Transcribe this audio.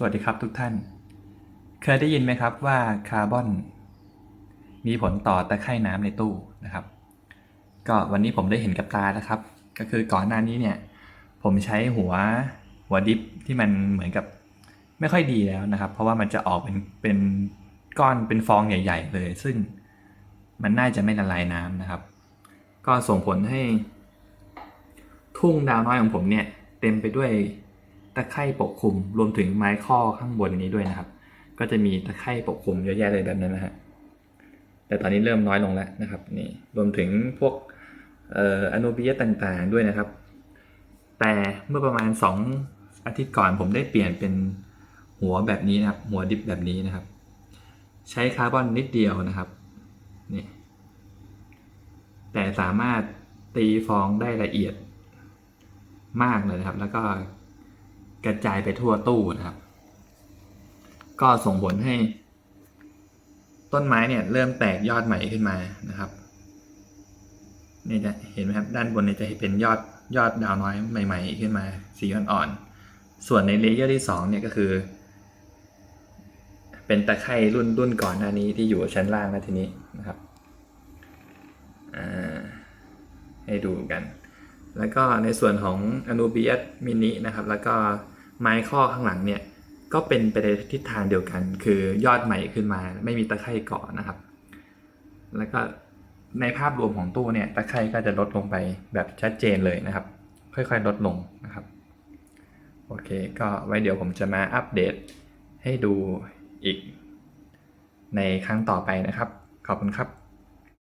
สวัสดีครับทุกท่าน เคยได้ยินไหมครับว่าคาร์บอน มีผลต่อตะไคร่น้ำในตู้นะครับ ก็วันนี้ผมได้เห็นกับตาแล้วครับ ก็คือก่อนหน้านี้เนี่ย ผมใช้หัวหัวดิฟที่มันเหมือนกับไม่ค่อยดีแล้วนะครับ เพราะว่ามันจะออกเป็นเป็นก้อนเป็นฟองใหญ่ ๆ เลย ซึ่งมันน่าจะไม่ละลายน้ำนะครับ ก็ส่งผลให้ ทุ่งดาวน้อยของผมเนี่ย เต็มไปด้วย ตะไคร่ปกคลุม รวมถึงไม้ข้อข้างบนนี้ด้วยนะครับ ก็จะมีตะไคร่ปกคลุมเยอะแยะเลยแบบนั้นนะฮะแต่ตอนนี้เริ่มน้อยลงแล้วนะครับนี่รวมถึงพวกอโนเบียต่างๆด้วยนะครับ แต่เมื่อประมาณ 2 อาทิตย์ก่อนผมได้เปลี่ยนเป็นหัวแบบนี้นะครับ หัวดิบแบบนี้นะครับ ใช้คาร์บอนนิดเดียวนะครับนี่แต่สามารถตีฟองได้ละเอียดมากเลยนะครับ แล้วก็ กระจายไปทั่วตู้นะครับ ก็ส่งผลให้ ต้นไม้เนี่ย เริ่มแตกยอดใหม่ขึ้นมานะครับนี่จะเห็นไหมครับ ด้านบนเนี่ยจะเป็นยอดยอดดาวน้อยใหม่ ๆ ขึ้นมา สีอ่อนๆส่วนในเลเยอร์ที่สองเนี่ยก็คือ เป็นตะไคร่รุ่นรุ่นก่อนหน้านี้ที่อยู่ชั้นล่างแล้วทีนี้นะครับให้ดูกัน แล้วก็ในส่วนของอนูบิ u สมินินะครับ แล้วก็ไม้ข้อข้างหลังเนี่ย ก็เป็นไปในทิศทางเดียวกัน คือยอดใหม่ขึ้นมา ไม่มีตะไคร่เกาะนะครับ แล้วก็ในภาพรวมของตู้เนี่ย ตะไคร่ก็จะลดลงไปแบบชัดเจนเลยนะครับ ค่อยๆลดลงนะครับ โอเค ก็ไว้เดี๋ยวผมจะมาอัปเดตให้ดูอีกในครั้งต่อไปนะครับ ขอบคุณครับ